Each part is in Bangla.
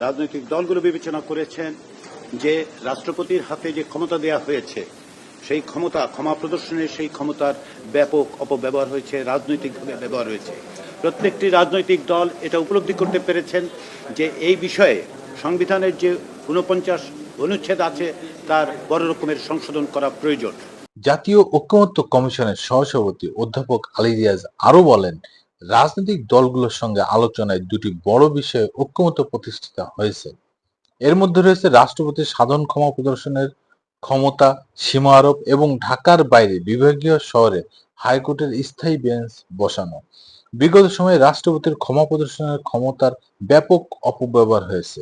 রাজনৈতিক দলগুলো বিবেচনা করেছেন যে রাষ্ট্রপতির হাতে যে ক্ষমতা দেয়া হয়েছে, সেই ক্ষমতা, ক্ষমা প্রদর্শনের সেই ক্ষমতার ব্যাপক অপব্যবহার হয়েছে, রাজনৈতিকভাবে ব্যবহার হয়েছে। প্রত্যেকটি রাজনৈতিক দল এটা উপলব্ধি করতে পেরেছেন যে এই বিষয়ে সংবিধানের যে উনপঞ্চাশ অনুচ্ছেদ আছে, তার বড় রকমের সংশোধন করা প্রয়োজন। জাতীয় ঐক্যমত্য কমিশনের সহসভাপতি অধ্যাপক আলী রিয়াজ আরও বলেন রাজনৈতিক দলগুলোর সঙ্গে আলোচনায় দুটি বড় বিষয়ে ঐক্যমত্য প্রতিষ্ঠিত হয়েছে। এর মধ্যে রয়েছে রাষ্ট্রপতির সাধারণ ক্ষমা প্রদর্শনের ক্ষমতা, সীমা আরোপ এবং ঢাকার বাইরে বিভাগীয় শহরে হাইকোর্টের স্থায়ী বেঞ্চ বসানো। বিগত সময়ে রাষ্ট্রপতির ক্ষমা প্রদর্শনের ক্ষমতার ব্যাপক অপব্যবহার হয়েছে।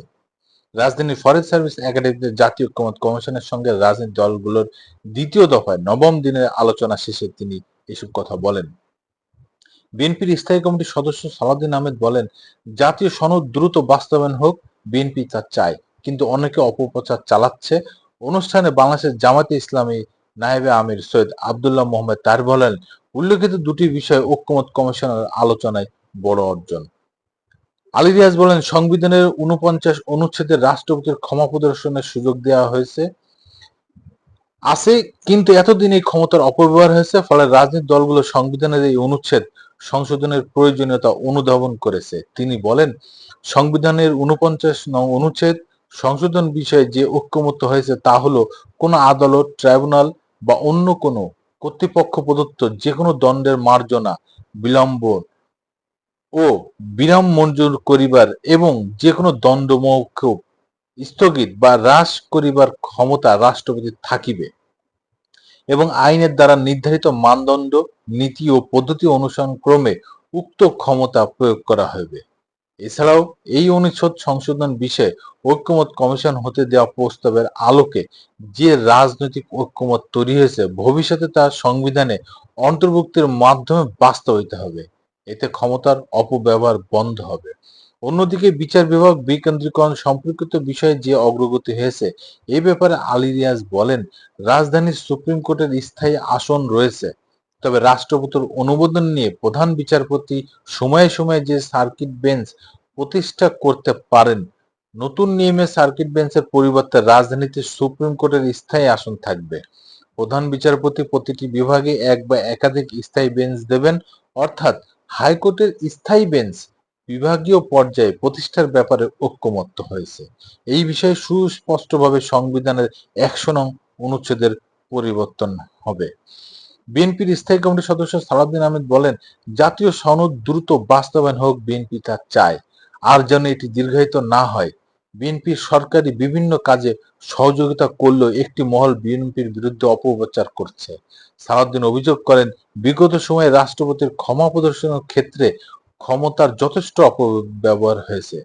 রাজধানীর ফরেস্ট সার্ভিস একাডেমিতে জাতীয় ঐক্যমত কমিশনের সঙ্গে রাজনৈতিক দলগুলোর দ্বিতীয় দফায় নবম দিনের আলোচনা শেষে তিনি এসব কথা বলেন। বিএনপির স্থায়ী কমিটির সদস্য সালাউদ্দিন আহমেদ বলেন, জাতীয় সনদ দ্রুত বাস্তবায়ন হোক, বিএনপি তা চায়। কিন্তু অনেকে অপপ্রচার চালাচ্ছে। অনুষ্ঠানে বাংলাদেশের জামাতে ইসলামী নায়েবে আমির সৈয়দ আবদুল্লাহ মোহাম্মদ তার বলেন, উল্লেখিত দুটি বিষয় ঐক্যমত কমিশনের আলোচনায় বড় অর্জন। আলী রিয়াজ বলেন, সংবিধানের উনপঞ্চাশ অনুচ্ছেদে রাষ্ট্রপতির ক্ষমা প্রদর্শনের সুযোগ দেওয়া হয়েছে। আছে, কিন্তু এতদিন এই ক্ষমতার অপব্যবহার হয়েছে, ফলে রাজনৈতিক দলগুলো সংবিধানের এই অনুচ্ছেদ সংশোধনের প্রয়োজনীয়তা অনুধাবন করেছে। তিনি বলেন, সংবিধানের উনপঞ্চাশ নং অনুচ্ছেদ সংশোধন বিষয়ে যে ঐক্যমত্য হয়েছে তা হলো, কোনো আদালত, ট্রাইব্যুনাল বা অন্য কোনো কর্তৃপক্ষ প্রদত্ত যে কোনো দণ্ডের মার্জনা, বিলম্ব ও বিরাম মঞ্জুর করিবার এবং যে কোনো দণ্ড মৌকুব স্থগিত বা হ্রাস করিবার ক্ষমতা রাষ্ট্রপতির থাকিবে। এবং আইনের দ্বারা নির্ধারিত মানদণ্ড, নীতি ও পদ্ধতি অনুসরণ ক্রমে উক্ত ক্ষমতা প্রয়োগ করা হবে এছাড়াও এই অনুচ্ছেদ সংশোধন বিষয়ে ঐক্যমত কমিশন হতে দেওয়া প্রস্তাবের আলোকে যে রাজনৈতিক ঐক্যমত তৈরি হয়েছে, ভবিষ্যতে তা সংবিধানে অন্তর্ভুক্তির মাধ্যমে বাস্তবায়িত হবে। এতে ক্ষমতার অপব্যবহার বন্ধ হবে। অন্যদিকে বিচার বিভাগ বিকেন্দ্রীকরণ সম্পর্কিত বিষয়ে যে অগ্রগতি হয়েছে, এ ব্যাপারে আলী রিয়াজ বলেন, রাজধানীর সুপ্রিম কোর্টের স্থায়ী আসন রয়েছে। তবে রাষ্ট্রপতির অনুমোদন নিয়ে প্রধান বিচারপতি সময়ে সময়ে যে সার্কিট বেঞ্চ প্রতিষ্ঠা করতে পারেন, নতুন নিয়মে সার্কিট বেঞ্চের পরিবর্তে রাজধানীতে সুপ্রিম কোর্টের স্থায়ী আসন থাকবে। প্রধান বিচারপতি প্রতিটি বিভাগে এক বা একাধিক স্থায়ী বেঞ্চ দেবেন, অর্থাৎ হাইকোর্টের স্থায়ী বেঞ্চ বিভাগীয় পর্যায়ে প্রতিষ্ঠার ব্যাপারে ঐক্যমত্য হয়েছে। এই বিষয়ে সুস্পষ্টভাবে সংবিধানের একশো নং অনুচ্ছেদের পরিবর্তন হবে। বিএনপির স্থায়ী কমিটির সদস্য সালাউদ্দিন আহমেদ বলেন, জাতীয় সনদ দ্রুত বাস্তবায়ন হোক, বিএনপি তা চায়। আর যেন এটি দীর্ঘায়িত না হয়, বিএনপির সরকারি বিভিন্ন কাজে সহযোগিতা করলেও একটি মহল বিএনপির বিরুদ্ধে অপপ্রচার করছে। সালাউদ্দিন অভিযোগ করেন, বিগত সময়ে রাষ্ট্রপতির ক্ষমা প্রদর্শনের ক্ষেত্রে ক্ষমতার যথেষ্ট অপব্যবহার হয়েছে।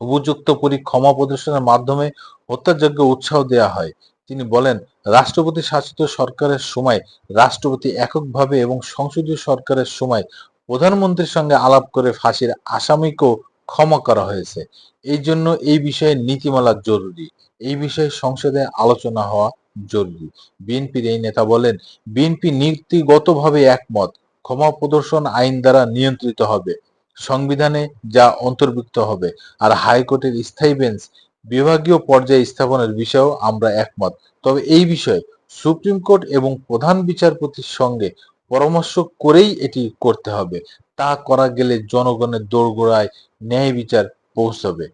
উপযুক্ত পরি, ক্ষমা প্রদর্শনের মাধ্যমে হত্যাযজ্ঞ উৎসাহ দেওয়া হয়। তিনি বলেন, রাষ্ট্রপতি শাসিত সরকারের সময় রাষ্ট্রপতি এককভাবে এবং সংসদীয় সরকারের সময় প্রধানমন্ত্রীর সঙ্গে আলাপ করে ফাঁসির আসামিকেও ক্ষমা করা হয়েছে। এই জন্য এই বিষয়ে নীতিমালা জরুরি। এই বিষয়ে সংসদে আলোচনা হওয়া জরুরি। বিএনপির এই নেতা বলেন, বিএনপি নীতিগতভাবে একমত। ক্ষমা প্রদর্শন আইন দ্বারা নিয়ন্ত্রিত হবে। সংবিধানে যা অন্তর্ভুক্ত হবে, আর হাইকোর্টের স্থায়ী বেঞ্চ, বিভাগীয় পর্যায়ে স্থাপনের বিষয়েও আমরা একমত। তবে এই বিষয়ে সুপ্রিম কোর্ট এবং প্রধান বিচারপতির সঙ্গে পরামর্শ করেই এটি করতে হবে। তা করা গেলে জনগণের দোরগোড়ায় ন্যায় বিচার পৌঁছবে।